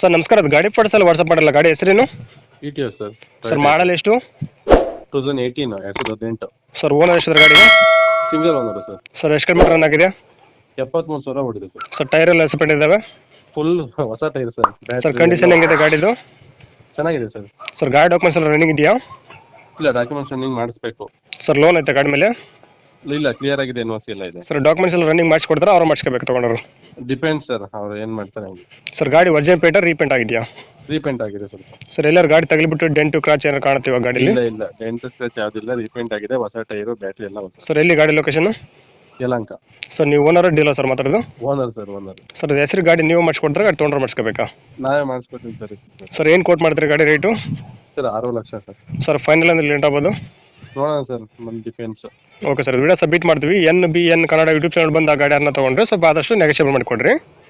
Sir ನಮಸ್ಕಾರ ಅದು ಗಾಡಿ ಫೋಟೋಸ್ ಎಲ್ಲ ವಾಟ್ಸಪ್ ಮಾಡಲ್ಲ. ಗಾಡಿ ಹೆಸರೇನು? E T S sir sir model ಎಷ್ಟು? ಟೂ ತೌಸಂಡ್ ಏಯ್ಟೀನ್ ಎರಡು ಸಾವಿರದ ಹದಿನೆಂಟು. ಸರ್ ಓನರ್ ಎಷ್ಟು ಗಾಡಿ ಸಿಂಗಲ್ ಓನರ್ ಸರ್ ಸರ್ ಎಷ್ಟು ಕಿಲೋಮೀಟರ್ ರನ್ ಆಗಿದೆ? ಎಪ್ಪತ್ಮೂರು ಸಾವಿರ ಹೊಡಿದೆ ಸರ್ ಸರ್ ಟೈರ್ ಎಲ್ಲ ಎಸ್ಪೆಂಡ್ ಇದಾವೆ ಫುಲ್ ಹೊಸ ಟೈರ್ ಸರ್ ಸರ್ ಕಂಡೀಷನ್ ಹೆಂಗಿದೆ ಗಾಡಿದು? ಚೆನ್ನಾಗಿದೆ ಸರ್ ಸರ್ ಗಾಡಿ ಡಾಕ್ಯುಮೆಂಟ್ಸ್ ಎಲ್ಲ ರನ್ನಿಂಗ್ ಇದೆಯಾ? ಇಲ್ಲ ಡಾಕ್ಯುಮೆಂಟ್ಸ್ ರನ್ನಿಂಗ್ ಮಾಡಿಸ್ಬೇಕು. ಸರ್ ಲೋನ್ ಐತೆ ಗಾಡಿ ಮೇಲೆ? ಇಲ್ಲ ಕ್ಲಿಯರ್ ಆಗಿದೆ ಎನ್ ಎಲ್ಲ ಇದೆ. ಸರ್ ಡಾಕ್ಯುಮೆಂಟ್ಸ್ ಎಲ್ಲ ರನ್ನಿಂಗ್ ಮಾಡಿಸ್ಕೊಡ್ತಾರೆ? ಅವ್ರು ಮಾಡಿಸ್ಕೋಬೇಕು ತೊಗೊಂಡ್ರು ಡಿಪೆಂಡ್ ಸರ್ ಅವ್ರು ಏನು ಮಾಡ್ತಾರೆ ಹಂಗೆ. ಸರ್ ಗಾಡಿ ವರ್ಜಿನ್ ಪೇಟ ರೀಪೇಂಟ್ ಆಗಿದೆಯಾ? ರೀಪೇಂಟ್ ಆಗಿದೆ ಸ್ವಲ್ಪ ಸರ್ ಎಲ್ಲರೂ ಗಾಡಿ ತಗಲಿಬಿಟ್ಟು ಡೆಂಟು ಕ್ರಾಚ್ ಏನಾರು ಕಾಣ್ತೀವ ಗಾಡಿಲಿ? ಇಲ್ಲ ಇಲ್ಲ. ಡೆಂಟ್ ಸ್ಕ್ರಾಚ್ ಯಾವುದಿಲ್ಲ ರೀಪೇಂಟ್ ಆಗಿದೆ ಹೊಸ ಟೈರು ಬ್ಯಾಟ್ರಿ ಎಲ್ಲ ಹೊಸ. ಸರ್ ಎಲ್ಲಿ ಗಾಡಿ ಲೊಕೇಶನ್ ಯಲಂಕ ಸರ್ ನೀವು ಓನರ್ ಡೀಲರ್ ಸರ್ ಮಾತಾಡೋದು? ಓನರ್ ಸರ್ ಓನರ್ ಸರ್ ಹೆಸರು ಗಾಡಿ ನೀವು ಮಾಡಿಸ್ಕೊಡ್ತಾರೆ ಗಾಡಿ ತೊಗೊಂಡ್ರೆ ಮಾಡಿಸ್ಕೋಬೇಕಾ? ನಾವೇ ಮಾಡಿಸ್ಕೊಡ್ತೀನಿ ಸರ್ ಸರ್ ಸರ್ ಏನು ಕೋಟ್ ಮಾಡ್ತೀರಿ ಗಾಡಿ ರೇಟು ಸರ್ ಆರು ಲಕ್ಷ ಸರ್ ಸರ್ ಫೈನಲ್ ಅಂದ್ರೆ ಲೇಟ್ ಆಗ್ಬೋದು? ನೋಡೋಣ ಸರ್, ನಮ್ಮ defence okay sir video submit ಮಾಡ್ತೀವಿ. N B N Kannada YouTube channel ಬಂದು ಆ ಗಾಡಿಯನ್ನು ತಗೊಂಡ್ರೆ ಸ್ವಲ್ಪ ಆದಷ್ಟು ನೆಗೋಷಿಯೇಬಲ್ ಮಾಡಿಕೊಡ್ರಿ.